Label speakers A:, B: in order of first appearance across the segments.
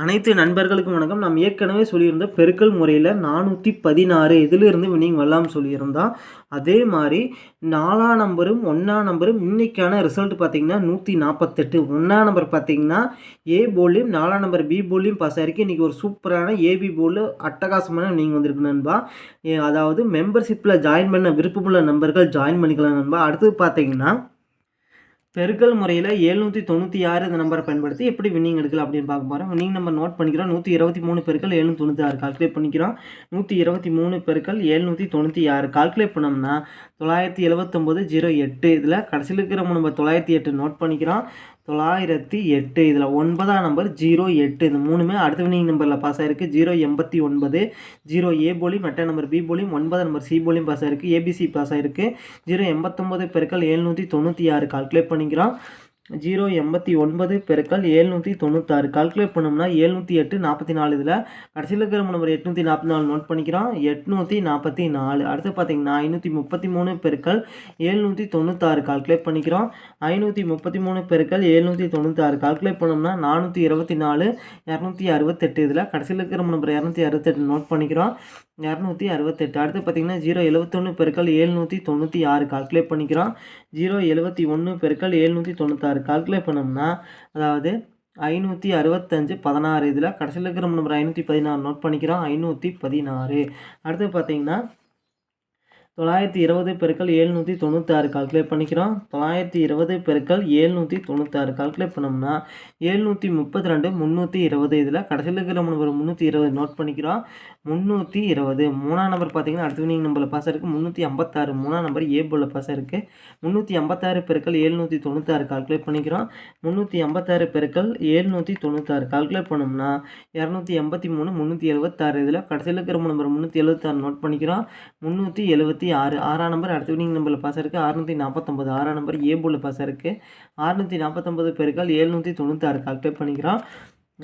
A: அனைத்து நண்பர்களுக்கும் வணக்கம். நாம் ஏற்கனவே சொல்லியிருந்த பெருக்கல் முறையில் நானூற்றி பதினாறு இதிலிருந்து வினிங் வரலாம் சொல்லியிருந்தோம் அதே மாதிரி நாலாம் நம்பரும் ஒன்றாம் நம்பரும் இன்றைக்கான ரிசல்ட் பார்த்தீங்கன்னா நூற்றி நாற்பத்தெட்டு ஒன்றாம் நம்பர் பார்த்தீங்கன்னா ஏ போல்லையும் நாலாம் நம்பர் பி போல்லையும் பாஸ் ஆகிருக்கு இன்றைக்கி ஒரு சூப்பரான ஏபி போல் அட்டகாசமான நீங்கள் வந்திருக்கு நண்பா. அதாவது மெம்பர்ஷிப்பில் ஜாயின் பண்ண விருப்பமுள்ள நண்பர்கள் ஜாயின் பண்ணிக்கலாம் நண்பா. அடுத்தது பார்த்தீங்கன்னா பெருக்கல் முறையில் எழுநூற்றி தொண்ணூற்றி ஆறு இந்த நம்பரை பயன்படுத்தி எப்படி வின்னிங் எடுக்கலாம் அப்படின்னு பார்க்க போகிறோம் வின்னிங் நம்பர் நோட் பண்ணிக்கிறோம். நூற்றி இருபத்தி மூணு பெருக்கள் எழுநூற்றி தொண்ணூற்றி ஆறு கால்குலேட் பண்ணிக்கிறோம். நூற்றி இருபத்தி மூணு பெருக்கள் எழுநூற்றி தொண்ணூற்றி ஆறு கால்குலேட் பண்ணோம்னா தொள்ளாயிரத்தி எழுபத்தொம்போது ஜீரோ எட்டு. இதில் கடைசியில் இருக்கிற நம்பர் தொள்ளாயிரத்தி எட்டு நோட் பண்ணிக்கிறோம். தொள்ளாயிரத்தி எட்டு இதில் ஒன்பதாம் நம்பர் ஜீரோ எட்டு. இந்த மூணுமே அடுத்த வினிங் நம்பரில் பாஸ் ஆயிருக்கு. ஜீரோ எண்பத்தி ஒன்பது ஜீரோ ஏ போலியும் எட்டாம் நம்பர் பி போலியும் ஒன்பதாம் நம்பர் சி போலியும் பாஸ் ஆயிருக்கு. ஏபிசி பாஸ் ஆயிருக்கு. ஜீரோ எண்பத்தொம்போது பெருக்கள் எழுநூற்றி தொண்ணூற்றி ஆறு. கால்குலேட் பண்ணிக்கிறோம். ஜீரோ எண்பத்தி ஒன்பது பெருக்கள் ஏழ்நூற்றி தொண்ணூத்தாறு. கால்குலேட் பண்ணோம்னா ஏழ்நூற்றி எட்டு நாற்பத்தி நாலு இதில் கடைசியில் இருக்கிற நம்பர் எட்நூற்றி நாற்பத்தி நாலு நோட் பண்ணிக்கிறோம். எட்நூற்றி நாற்பத்தி நாலு. அடுத்து பார்த்தீங்கன்னா ஐநூற்றி முப்பத்தி மூணு பெருக்கள் ஏழ்நூற்றி தொண்ணூத்தாறு கால்குலேட் பண்ணிக்கிறோம். ஐநூற்றி முப்பத்தி மூணு பெருக்கள் எழுநூற்றி தொண்ணூத்தாறு கால்குலேட் பண்ணோம்னா நானூற்றி இருபத்தி நாலு இரநூத்தி அறுபத்தெட்டு இதில் கடைசியில் இருக்கிற நம்பர் இரநூத்தி அறுபத்தெட்டு நோட் பண்ணிக்கிறோம். இரநூத்தி அறுபத்தெட்டு. அடுத்து பார்த்தீங்கன்னா ஜீரோ எழுபத்தொன்று பெருக்கள் ஏழ்நூற்றி தொண்ணூற்றி ஆறு கால்குலேட் பண்ணிக்கிறோம். ஜீரோ எழுபத்தி ஒன்று பெருக்கள் எழுநூற்றி தொண்ணூத்தாறு கால்குலேட் பண்ணோம்னா அதாவது ஐநூற்றி அறுபத்தஞ்சு பதினாறு இதில் கடைசியில் இருக்கிற நம்பர் ஐநூற்றி பதினாறு நோட் பண்ணிக்கிறோம். ஐநூற்றி பதினாறு. அடுத்து பார்த்தீங்கன்னா தொள்ளாயிரத்தி இருபது பெருக்கள் ஏழ்நூற்றி தொண்ணூத்தாறு கால்குலேட் பண்ணிக்கிறோம். தொள்ளாயிரத்தி இருபது பெருக்கள் ஏழ்நூற்றி தொண்ணூத்தாறு கால்குலேட் பண்ணோம்னா ஏழ்நூற்றி முப்பத்தி ரெண்டு முந்நூற்றி இருபது இதில் கடைசியில் இருக்கிற நம்பர் முந்நூற்றி இருபது நோட் பண்ணிக்கிறோம். முந்நூற்றி இருபது மூணாம் நம்பர் பார்த்தீங்கன்னா அடுத்த வினிங் நம்பரில் பாஸ் இருக்குது முந்நூற்றி ஐம்பத்தாறு மூணாம் நம்பர் ஏ போல் பாஸ் இருக்குது முந்நூற்றி ஐம்பத்தாறு பெருக்கள் ஏழ்நூற்றி தொண்ணூத்தாறு கால்குலேட் பண்ணிக்கிறோம். முந்நூற்றி ஐம்பத்தாறு பெருக்கள் ஏழ்நூற்றி தொண்ணூத்தாறு கால்குலேட் பண்ணோம்னா இரநூத்தி எண்பத்தி மூணு முந்நூற்றி எழுபத்தாறு இதில் கடைசியில் இருக்கிற நம்பர் முந்நூற்றி எழுபத்தாறு நோட் பண்ணிக்கிறோம். முந்நூற்றி எழுபத்தி ஆறு ஆறாம் நம்பர் அடுத்த வினிங் நம்பரில் பாஸ் இருக்குது அறுநூற்றி நாற்பத்தொம்பது ஆறாம் நம்பர் ஏ போல் பாஸ் இருக்குது அறுநூற்றி நாற்பத்தொம்பது பெருக்கள் எழுநூற்றி தொண்ணூத்தாறு கால்குலேட் பண்ணிக்கிறோம்.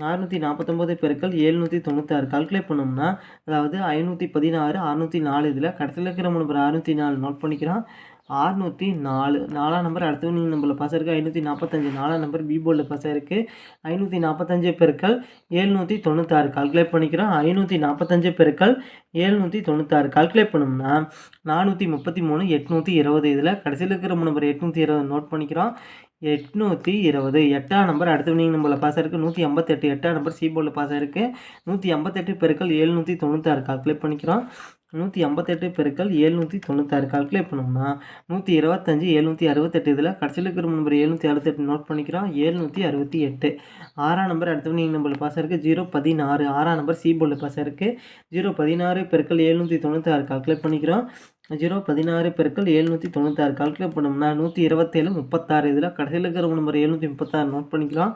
A: அறுநூற்றி நாற்பத்தொம்பது பெருக்கள் எழுநூற்றி தொண்ணூத்தாறு கால்குலேட் பண்ணோம்னா அதாவது ஐநூற்றி பதினாறு அறுநூற்றி நாலு இதில் கடைசியில் இருக்கிற நம்பர் அறுநூற்றி நாலு நோட் பண்ணிக்கிறான் அறுநூற்றி நாலு. நாலாம் நம்பர் அடுத்த வினிங் நம்பரில் பாஸ் இருக்குது ஐநூற்றி நாற்பத்தஞ்சு நாலாம் நம்பர் பி போர்டில் பாஸ் இருக்குது ஐநூற்றி நாற்பத்தஞ்சு பெருக்கள் ஏழ்நூற்றி தொண்ணூத்தாறு. கால்குலேட் பண்ணிக்கிறோம். ஐநூற்றி நாற்பத்தஞ்சு பெருக்கள் ஏழ்நூற்றி தொண்ணூத்தாறு. கால்குலேட் பண்ணோம்னா நானூற்றி முப்பத்தி மூணு எட்நூற்றி இருபது. இதில் கடைசியில் இருக்கிற நம்பர் எட்நூற்றி இருபது நோட் பண்ணிக்கிறோம். எட்நூற்றி இருபது. எட்டாம் நம்பர் அடுத்த வினிங் நம்பரில் பாஸ் இருக்குது நூற்றி ஐம்பத்தெட்டு. எட்டாம் நம்பர் சி போர்டில் பாஸ் ஆயிருக்கு. நூற்றி ஐம்பத்தெட்டு பெருக்கள் ஏழ்நூற்றி தொண்ணூத்தாறு. கால்குலேட் பண்ணிக்கிறோம். நூற்றி ஐம்பத்தெட்டு பெருக்கள் ஏழ்நூற்றி தொண்ணூத்தாறு. கால்குலேட் பண்ணோம்னா நூற்றி இருபத்தஞ்சி எழுநூற்றி அறுபத்தெட்டு. இதில் கடைசியில் இருக்கிற நம்பர் எழுநூற்றி அறுபத்தெட்டு நோட் பண்ணிக்கிறோம். எழுநூற்றி அறுபத்தி எட்டு. ஆறாம் நம்பர் அடுத்த நீங்கள் நம்பரில் பாஸ் இருக்குது ஜீரோ பதினாறு. ஆறாம் நம்பர் சி போர்டில் பாஸ் இருக்குது ஜீரோ பதினாறு பெருக்கள் எழுநூற்றி தொண்ணூத்தாறு. கால்குலேட் பண்ணிக்கிறோம். ஜீரோ பதினாறு பெருக்கள் எழுநூற்றி தொண்ணூத்தாறு. கால்குலேட் பண்ணோம்னா நூற்றி இருபத்தேழு முப்பத்தாறு. இதில் கடைசியில் இருக்கிற நம்பர் எழுநூற்றி முப்பத்தாறு நோட் பண்ணிக்கலாம்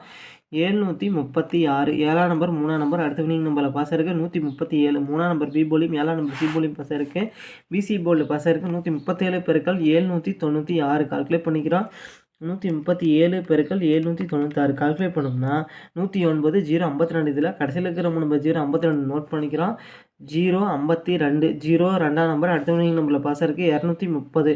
A: எழுநூற்றி முப்பத்தி ஆறு. ஏழாம் நம்பர் மூணாம் நம்பர் அடுத்த வினிங் நம்பரில் பாஸ் இருக்குது நூற்றி முப்பத்தி ஏழு. மூணாம் நம்பர் பி போலியும் ஏழாம் நம்பர் சி போலியும் பாஸ் இருக்குது பிசி போர்டில் பாஸ் இருக்குது நூற்றி முப்பத்தேழு பெருக்கள் ஏழ்நூற்றி தொண்ணூற்றி ஆறு. கால்குலேட் பண்ணிக்கிறோம். நூற்றி முப்பத்தி ஏழு பெருக்கள் ஏழ்நூற்றி தொண்ணூத்தாறு கால்குலேட் பண்ணோம்னா நூற்றி ஒன்பது ஜீரோ ஐம்பத்தி ரெண்டு இதில் கடைசியில் இருக்கிற நம்பர் ஜீரோ ஐம்பத்தி ரெண்டு நோட் பண்ணிக்கிறோம். ஜீரோ ஐம்பத்தி ரெண்டு ஜீரோ ரெண்டாம் நம்பர் அடுத்த வினிங் நம்பரில் பாஸ் இருக்குது இரநூத்தி முப்பது.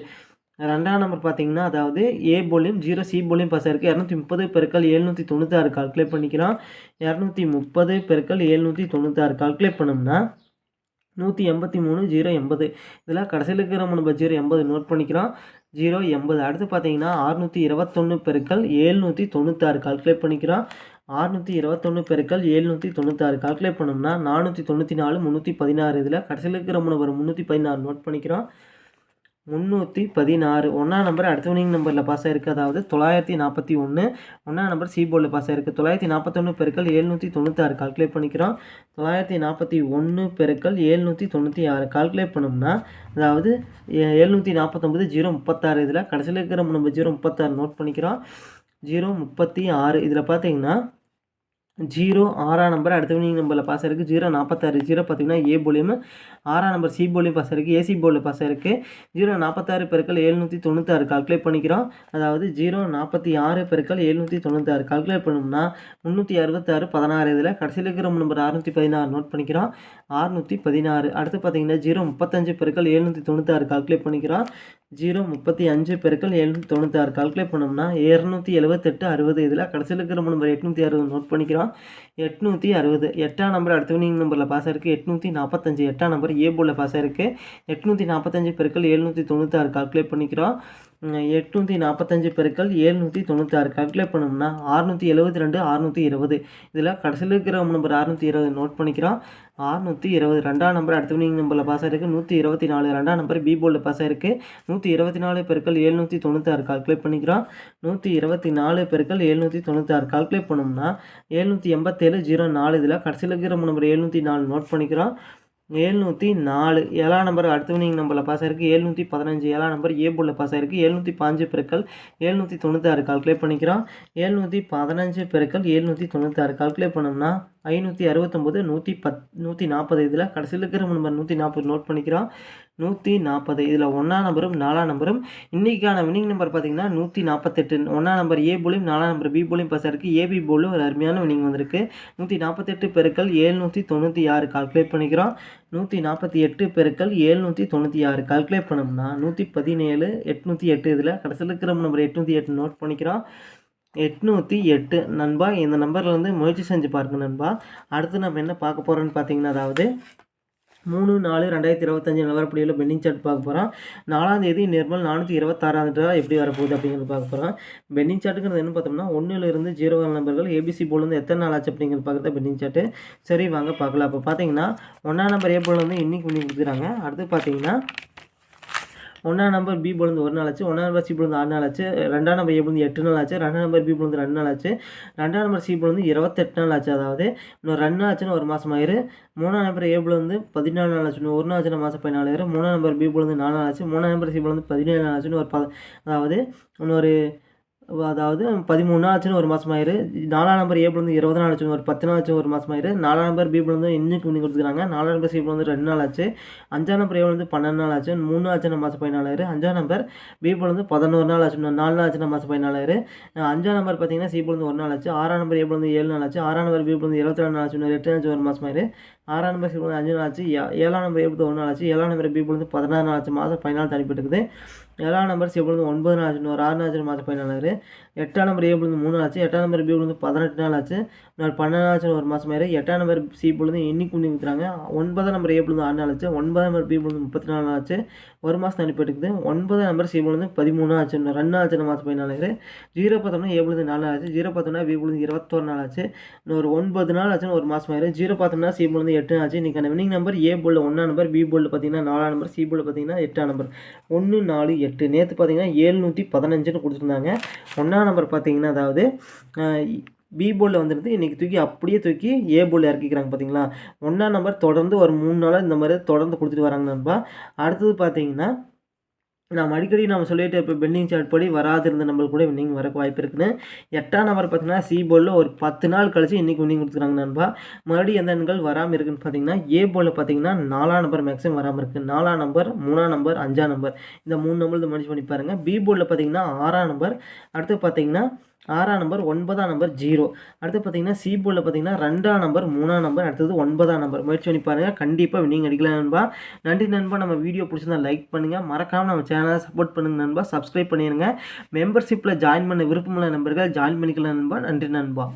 A: ரெண்டாம் நம்பர் பார்த்தீங்கன்னா அதாவது ஏ போலியும் ஜீரோ சி போலியும் பாஸ் ஆயிருக்கு இரநூத்தி முப்பது பெருக்கள் எழுநூற்றி தொண்ணூத்தாறு கால்குலேட் பண்ணிக்கலாம் இரநூத்தி முப்பது பெருக்கள் எழுநூற்றி தொண்ணூத்தாறு கால்குலேட் பண்ணோம்னா நூற்றி எண்பத்தி மூணு ஜீரோ எண்பது. இதில் கடைசியில் இருக்கிற நம்பர் ஜீரோ எண்பது நோட் பண்ணிக்கிறோம். ஜீரோ எண்பது. அடுத்து பார்த்தீங்கன்னா அறுநூற்றி இருபத்தொன்று பெருக்கள் எழுநூற்றி தொண்ணூத்தாறு கால்குலேட் பண்ணிக்கிறோம். அறுநூற்றி இருபத்தொன்று பெருக்கள் எழுநூற்றி தொண்ணூத்தாறு கால்குலேட் பண்ணோம்னா நானூற்றி தொண்ணூற்றி நாலு முந்நூற்றி பதினாறு. இதில் கடைசியில் இருக்கிற நம்பர் முந்நூற்றி பதினாறு நோட் பண்ணிக்கிறோம். முந்நூற்றி பதினாறு. ஒன்றாம் நம்பர் அடுத்த வினிங் நம்பரில் பாஸ் ஆயிருக்கு. அதாவது தொள்ளாயிரத்தி நாற்பத்தி ஒன்று ஒன்றாம் நம்பர் சி போர்டில் பாஸ் ஆயிருக்கு. தொள்ளாயிரத்தி நாற்பத்தொன்று பெருக்கள் ஏழ்நூற்றி தொண்ணூத்தாறு. கால்குலேட் பண்ணிக்கிறோம். தொள்ளாயிரத்தி நாற்பத்தி ஒன்று பெருக்கள் ஏழ்நூற்றி தொண்ணூற்றி ஆறு. கால்குலேட் பண்ணோம்னா அதாவது ஏழ்நூற்றி எழுநூற்றி நாற்பத்தொம்பது ஜீரோ முப்பத்தாறு. இதில் கடைசியில் இருக்கிற நம்ம ஜீரோ முப்பத்தாறு நோட் பண்ணிக்கிறோம். ஜீரோ முப்பத்தி ஆறு. இதில் பார்த்தீங்கன்னா ஜீரோ ஆறாம் நம்பர் அடுத்த வினிங் நம்பரில் பாஸ் இருக்குது ஜீரோ நாற்பத்தாறு ஜீரோ பார்த்தீங்கன்னா ஏ போலியும் ஆறாம் நம்பர் சி போலியும் பாஸ் இருக்குது ஏசி போலில் பாஸ் இருக்குது ஜீரோ நாற்பத்தாறு பெருக்கள் எழுநூற்றி தொண்ணூத்தாறு கால்குலேட் பண்ணிக்கிறோம். அதாவது ஜீரோ நாற்பத்தி ஆறு பெருக்கள் எழுநூற்றி தொண்ணூத்தாறு கால்குலேட் பண்ணோம்னா முந்நூற்றி அறுபத்தாறு பதினாறு. இதில் கடைசியில் இருக்கிற நம்பர் அறுநூற்றி பதினாறு நோட் பண்ணிக்கிறோம். அறுநூற்றி பதினாறு அடுத்து பார்த்தீங்கன்னா ஜீரோ முப்பத்தஞ்சு பெருக்கள் எழுநூற்றி தொண்ணூத்தாறு கால்குலேட் பண்ணிக்கிறோம். ஜீரோ முப்பத்தி அஞ்சு பெருக்கள் எழுநூற்றி தொண்ணூத்தாறு. கால்குலேட் பண்ணோம்னா இரநூத்தி எழுபத்தெட்டு அறுபது. இதில் கடைசியில் இருக்கிற நம்பர் எட்நூற்றி அறுபது நோட் பண்ணிக்கிறோம். எட்நூற்றி அறுபது. எட்டாம் நம்பர் அடுத்த வினிங் நம்பரில் பாஸ் ஆயிருக்கு. எட்நூற்றி நாற்பத்தஞ்சு எட்டாம் நம்பர் ஏ போல பாஸ் ஆயிருக்கு. எட்நூற்றி நாற்பத்தஞ்சு பெருக்கள் எழுநூற்றி தொண்ணூத்தாறு. கால்குலேட் பண்ணிக்கிறோம். எட்நூற்றி நாற்பத்தஞ்சு பெருக்கள் ஏழ்நூற்றி தொண்ணூத்தாறு. கால்குலேட் பண்ணோம்னா அறுநூற்றி எழுபத்தி ரெண்டு அறுநூற்றி இருபது. இதில் கடைசியில் இருக்கிற நம்பர் அறுநூற்றி இருபது நோட் பண்ணிக்கிறோம். அறுநூற்றி இருபது ரெண்டாம் நம்பர் அடுத்த வினிங் நம்பரில் பாஸ் ஆயிருக்கு. நூற்றி இருபத்தி நாலு ரெண்டாம் நம்பர் பி போர்டில் பாஸ் ஆயிருக்கு. நூற்றி இருபத்தி நாலு பெருக்கள் ஏழ்நூற்றி தொண்ணூத்தாறு. கால்குலேட் பண்ணிக்கிறோம். நூற்றி இருபத்தி நாலு பெருக்கள் ஏழ்நூற்றி தொண்ணூத்தாறு. கால்குலேட் பண்ணோம்னா ஏழ்நூற்றி எண்பத்தேழு ஜீரோ நாலு. இதில் கடைசியில் இருக்கிற நம்பர் ஏழ்நூற்றி நாலு நோட் பண்ணிக்கிறோம். எழுநூற்றி நாலு. ஏழாம் நம்பர் அடுத்த வினிங் நம்பரில் பாஸ் ஆயிருக்கு. எழுநூற்றி பதினஞ்சு. ஏழாம் நம்பர் ஏ போர்டில் பாஸ் ஆயிருக்கு. எழுநூற்றி பாஞ்சு பெருக்கள் எழுநூற்றி தொண்ணூத்தாறு கால்குலேட் பண்ணிக்கிறோம். எழுநூற்றி பதினஞ்சு பெருக்கள் எழுநூற்றி தொண்ணூத்தாறு கால்குலேட் பண்ணோம்னா ஐநூற்றி அறுபத்தொம்போது நூற்றி பத் நூற்றி நாற்பது இதில் கடைசியில் இருக்கிற நம்பர் நூற்றி நாற்பது நோட் பண்ணிக்கிறோம். நூற்றி நாற்பது இதில் ஒன்றாம் நம்பரும் நாலாம் நம்பரும் இன்றைக்கான வினிங் நம்பர் பார்த்தீங்கன்னா நூற்றி நாற்பத்தெட்டு ஒன்றாம் நம்பர் ஏ போலியும் நாலாம் நம்பர் பி போலியும் பாஸ் இருக்குது ஏபி போலும் ஒரு அருமையான வினிங் வந்திருக்கு. நூற்றி நாற்பத்தெட்டு பெருக்கள் ஏழ்நூற்றி தொண்ணூற்றி ஆறு கால்குலேட் பண்ணிக்கிறோம். நூற்றி நாற்பத்தி எட்டு பெருக்கள் ஏழ்நூற்றி தொண்ணூற்றி ஆறு கால்குலேட் பண்ணோம்னா நூற்றி பதினேழு எட்நூற்றி எட்டு இதில் கடைசியில் இருக்கிற நம்பர் எட்நூற்றி எட்டு நோட் பண்ணிக்கிறோம். எட்நூற்றி எட்டு. நண்பா இந்த நம்பரில் வந்து முயற்சி செஞ்சு பாருங்க நண்பா. அடுத்து நம்ம என்ன பார்க்க போகிறோன்னு பார்த்தீங்கன்னா அதாவது மூணு நாலு ரெண்டாயிரத்தி இருபத்தஞ்சு நிலவரப்படியில் பெண்டிங் சார்ட் பார்க்க போகிறோம் நாலாம் தேதி நிர்மல் நானூற்றி இருபத்தாறாம் ரூபா எப்படி வரப்போகுது அப்படிங்கிறது பார்க்க போகிறோம் பெண்டிங் சார்ட்டுங்கிறது என்ன பார்த்தோம்னா ஒன்றுலேருந்து ஜீரோ நம்பர்கள் ஏபிசி போலேருந்து எத்தனை நாள் ஆச்சு அப்படிங்கிறது பார்க்குறது பெண்டிங் சார்ட்டு. சரி வாங்க பார்க்கலாம். அப்போ பார்த்தீங்கன்னா ஒன்றாம் நம்பர் ஏ போல் வந்து இன்னைக்கு பண்ணி கொடுத்துறாங்க அடுத்து பார்த்தீங்கன்னா ஒன்றாம் நம்பர் பி போலேருந்து ஒரு நாள் ஆச்சு ஒன்றாம் நம்பர் சி போலேருந்து ஆறு நாள் ஆச்சு ரெண்டாம் நம்பர் ஏ போலேருந்து எட்டு நாள் ஆச்சு ரெண்டாம் நம்பர் பி போலேருந்து ரெண்டு நாள் ஆச்சு ரெண்டாம் நம்பர் சி போலேருந்து இருபத்தெட்டு நாள் ஆச்சு அதாவது இன்னும் ரெண்டு நாள் ஆச்சுன்னு ஒரு மாதம் ஆயிரு மூணாம் நம்பர் ஏ போலேருந்து பதினாலு நாள் ஆச்சு ஒரு நாள் ஆச்சுன்னா மாதம் பதினாலு ஆயிரம் மூணாம் நம்பர் பி போலேருந்து நாலு நாள் ஆச்சு மூணாம் நம்பர் சி போலேருந்து பதினேழு நாள் ஆச்சுன்னு ஒரு ப அதாவது இன்னொரு அதாவது பதிமூணு நாள் ஆச்சுன்னு ஒரு மாதம் ஆயிரு நாலாம் நம்பர் ஏ வந்து இருபது நாள் ஆச்சு ஒரு பத்து நாள் ஆச்சு ஒரு மாதம் ஆயிரு நாலாம் நம்பர் பி வந்து இன்னைக்கு பண்ணி கொடுத்துருக்காங்க நாலாம் நம்பர் சி வந்து ரெண்டு நாள் ஆச்சு அஞ்சாம் நம்பர் ஏ வந்து பன்னெண்டு நாள் ஆச்சு மூணு நாள் ஆச்சு மாதம் பதினாலாயிரு அஞ்சாம் நம்பர் பி வந்து பதினோரு நாள் ஆச்சு நாலு நாள் ஆச்சுன்னா மாதம் பதினாலாயிரு அஞ்சாம் நம்பர் பார்த்தீங்கன்னா சி வந்து ஒரு நாள் ஆச்சு ஆறாம் நம்பர் ஏ வந்து ஏழு நாள் ஆச்சு ஆறாம் நம்பர் பி வந்து இருபத்தி ரெண்டு நாள் ஆச்சு எட்டு நாள் ஒரு மாதம் ஆயிரு ஆறாம் நம்பர் சி வந்து அஞ்சு நாள் ஆச்சு ஏழாம் நம்பர் ஏ வந்து ஒரு நாள் ஆச்சு ஏழாம் நம்பர் பி வந்து பதினாறு நாள் ஆச்சு மாதம் பதினாலு தனிப்பட்டு இருக்குது ஏழாம் நம்பர் சி ஒன்பது நாள் ஆச்சு. ஒரு ஆறு நாள் ஆச்சு மாதம் பதினாலாயிரு எட்டாம் நம்பர் ஏ வந்து மூணு நாள் ஆச்சு. எட்டாம் நம்பர் பி வந்து பதினெட்டு நாள் ஆச்சு. இன்னொரு பன்னெண்டு நாள் ஆச்சு ஒரு மாதம் ஆயிரு. எட்டாம் நம்பர் சி பொழுது இன்னைக்கு கொண்டு கொடுக்குறாங்க ஒன்பதாம் நம்பர் ஏ பொழுது ஆறு நாள் ஆச்சு. ஒன்பதாம் நம்பர் பி பொழுது முப்பத்தி நாலு நாள் ஆச்சு. ஒரு மாதம் அனுப்பிட்டு இருக்குது. ஒன்பதாம் நம்பர் சி பொழுது பதிமூணு ஆச்சு. இன்னும் ரெண்டு நாள் ஆச்சு மாதம் பதினாலாயிரு ஜீரோ பார்த்தோம்னா ஏ பொழுது நாலு ஆச்சு. ஜீரோ பார்த்தோம்னா பி பொழுது நாள் ஆச்சு. இன்னொரு ஒன்பது நாள் ஆச்சுன்னு ஒரு மாதம் ஆயிரும் ஜீரோ பார்த்தோம்னா சி பொழுது எட்டு ஆச்சு. இன்றைக்கான வினிங் நம்பர் ஏ போர்டில் ஒன்றாம் நம்பர் பி போர்டில் பார்த்தீங்கன்னா நாலாம் நம்பர் சி போர்டில் பார்த்தீங்கன்னா எட்டாம் நம்பர் ஒன்று நாலு எட்டு. நேற்று பார்த்தீங்கன்னா ஏழ்நூற்றி பதினஞ்சுன்னு கொடுத்துருந்தாங்க. ஒன்றாம் நம்பர் பார்த்தீங்கன்னா அதாவது பி போலில் வந்துருந்து இன்றைக்கி தூக்கி அப்படியே தூக்கி ஏ போர்டில் இறக்கிக்கிறாங்க பார்த்தீங்களா ஒன்றாம் நம்பர் தொடர்ந்து ஒரு மூணு நாளாக இந்த மாதிரி தொடர்ந்து கொடுத்துட்டு வராங்க நண்பா. அடுத்தது பார்த்தீங்கன்னா நாம் அடிக்கடி நம்ம சொல்லிட்டு இப்போ பெண்டிங் சார்ட் படி வராது இருந்த நம்மளுக்கு கூட வின்னிங் வரக்கு வாய்ப்பு இருக்குன்னு. எட்டாம் நம்பர் பார்த்தீங்கன்னா சி போர்டில் ஒரு பத்து நாள் கழிச்சு இன்றைக்கி வின்னிங் கொடுத்துருக்காங்க நண்பா. மறுபடியும் எந்த எண்கள் வராமல் இருக்குன்னு பார்த்தீங்கன்னா ஏ போலில் பார்த்தீங்கன்னா நாலாம் நம்பர் மேக்ஸிமம் வராமல் இருக்குது நாலாம் நம்பர் மூணாம் நம்பர் அஞ்சாம் நம்பர். இந்த மூணு நம்பர் மனுஷன் பண்ணி பாருங்கள் பி போலில் பார்த்தீங்கன்னா ஆறாம் நம்பர். அடுத்து பார்த்தீங்கன்னா ஆறாம் நம்பர் ஒன்பதாம் நம்பர் ஜீரோ அடுத்து பார்த்தீங்கன்னா சி போர்டில் பார்த்தீங்கன்னா ரெண்டாம் நம்பர் மூணாம் நம்பர் அடுத்தது ஒன்பதாம் நம்பர் முயற்சி பண்ணி பாருங்கள் கண்டிப்பாக நீங்கள் அடிக்கலாம் நண்பா. நன்றி நண்பா. நம்ம வீடியோ பிடிச்சிருந்தா லைக் பண்ணுங்கள் மறக்காமல் நம்ம சேனலை சப்போர்ட் பண்ணுங்கள் நண்பா. சப்ஸ்கிரைப் பண்ணிடுங்க மெம்பர்ஷிப்பில் ஜாயின் பண்ண விருப்பமுள்ள நண்பர்கள் ஜாயின் பண்ணிக்கலாம் நண்பா. நன்றி நண்பா.